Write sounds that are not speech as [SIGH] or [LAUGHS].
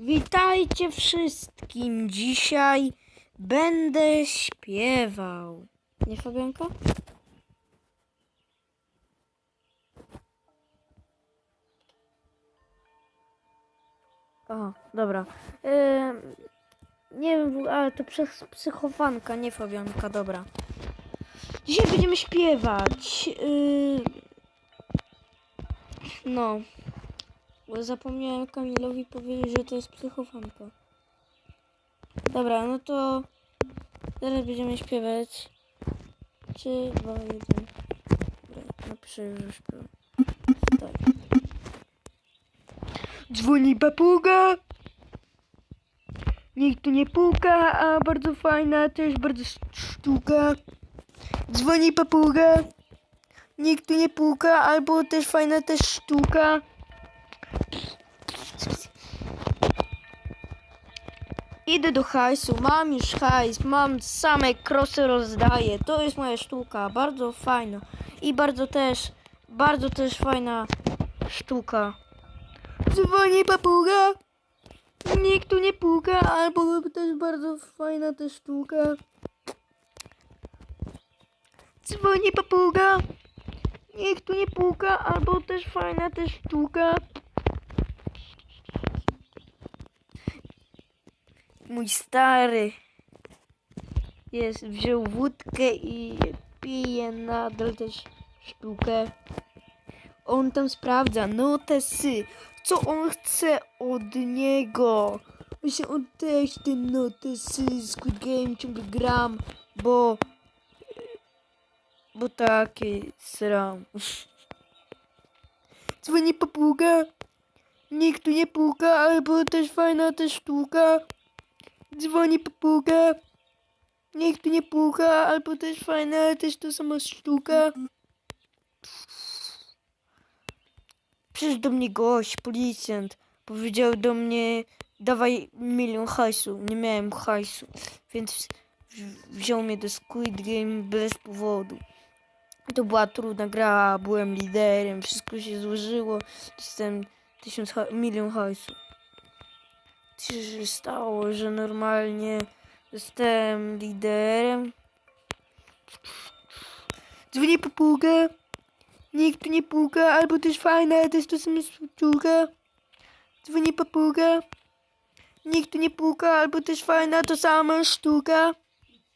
Witajcie wszystkim. Dzisiaj będę śpiewał. Nie Fabianka? Aha, dobra. Ym, nie wiem, ale to przez psychowanka, nie Fabianka, dobra. Dzisiaj będziemy śpiewać. Yy... No. Bo zapomniałem Kamilowi powiedzieć, że to jest psychofanka. Dobra, no to teraz będziemy śpiewać. 3, 2, 1. Dobra, napiszę już, śpiewam. Start. Dzwoni papuga. Nikt tu nie puka, a bardzo fajna też bardzo sztuka. Dzwoni papuga. Nikt tu nie puka, albo też fajna też sztuka. Idę do hajsu, mam już hajs, mam same krosy rozdaję. To jest moja sztuka, bardzo fajna. I bardzo też, bardzo też fajna sztuka. Dzwoni papuga. Nikt tu nie puka, albo też bardzo fajna też sztuka. Dzwoni papuga. Nikt tu nie puka, albo też fajna też sztuka. Mój stary jest, wziął wódkę i pije nadal też sztukę. On tam sprawdza notesy, co on chce od niego. Muszę oddać te notesy, Squid Game ciągle gram, bo bo taki sram. [LAUGHS] Dzwoni papuga. Nikt tu nie puka, albo też fajna też sztuka. Dzwoni papuga. Nikt tu nie puka, albo też fajna też to sama sztuka. Przyszedł do mnie gość, policjant. Powiedział do mnie, dawaj milion hajsu. Nie miałem hajsu, więc wziął mnie do Squid Game bez powodu. To była trudna gra, byłem liderem, wszystko się złożyło. Dostałem tysiąc ha- milion hajsu. Się stało, że normalnie zostałem liderem? Dzwonię papugę. Nikt tu nie puka, albo też fajna, też to sama sztuka. Dzwoni papuga. Nikt tu nie puka, albo też fajna, to sama sztuka.